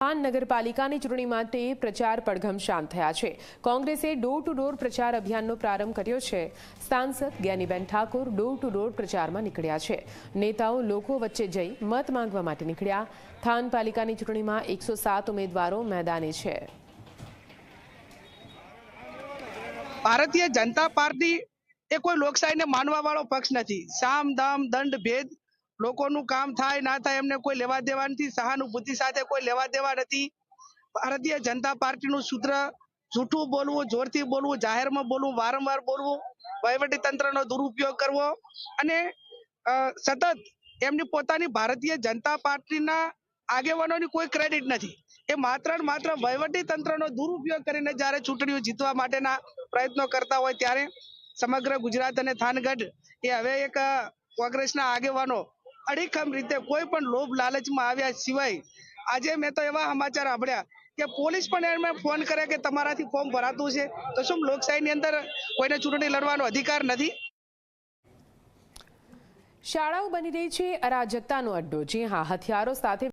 પાન નગરપાલિકાની ચૂંટણી માટે પ્રચાર પડઘમ શાંત થયા છે. કોંગ્રેસે ડોર ટુ ડોર પ્રચાર અભિયાનનો પ્રારંભ કર્યો છે. સાંસદ Geniben Thakor door to door પ્રચારમાં નીકળ્યા છે. નેતાઓ લોકો વચ્ચે જઈ મત માંગવા માટે નીકળ્યા. થાન પાલિકાની ચૂંટણીમાં એકસો ઉમેદવારો મેદાને છે. ભારતીય જનતા પાર્ટી એ કોઈ લોકશાહીને માનવા વાળો પક્ષ નથી. સામ, દામ, દંડ, ભેદ લોકોનું કામ થાય, ના થાય, એમને કોઈ લેવા દેવા નથી, સહાનુભૂતિ સાથે કોઈ લેવા દેવા નથી. ભારતીય જનતા પાર્ટીનું સૂત્ર, જૂઠું બોલવું, જોરથી બોલવું, જાહેરમાં બોલવું, વારંવાર બોલવું વહીવટી તંત્રનો દુરુપયોગ કરવો અને સતત એમની પોતાની ભારતીય જનતા પાર્ટીના આગેવાનોની કોઈ ક્રેડિટ નથી. એ માત્ર માત્ર વહીવટી તંત્રનો દુરુપયોગ કરીને જ્યારે ચૂંટણીઓ જીતવા માટેના પ્રયત્નો કરતા હોય ત્યારે સમગ્ર ગુજરાત અને થાનગઢ એ હવે એક કોંગ્રેસના આગેવાનો અડીખમ રીતે કોઈ પણ લોભ લાલચમાં આવ્યા સિવાય આજે મેં તો એવા સમાચાર સાંભળ્યા કે પોલીસ પણ એમને ફોન કરે કે તમારાથી ફોર્મ ભરાતું છે. તો શું લોકશાહીની અંદર કોઈને ચૂંટણી લડવાનો અધિકાર નથી? શાળાઓ બની રહી છે અરાજકતાનો અડ્ડો. જી હા, હથિયારો સાથે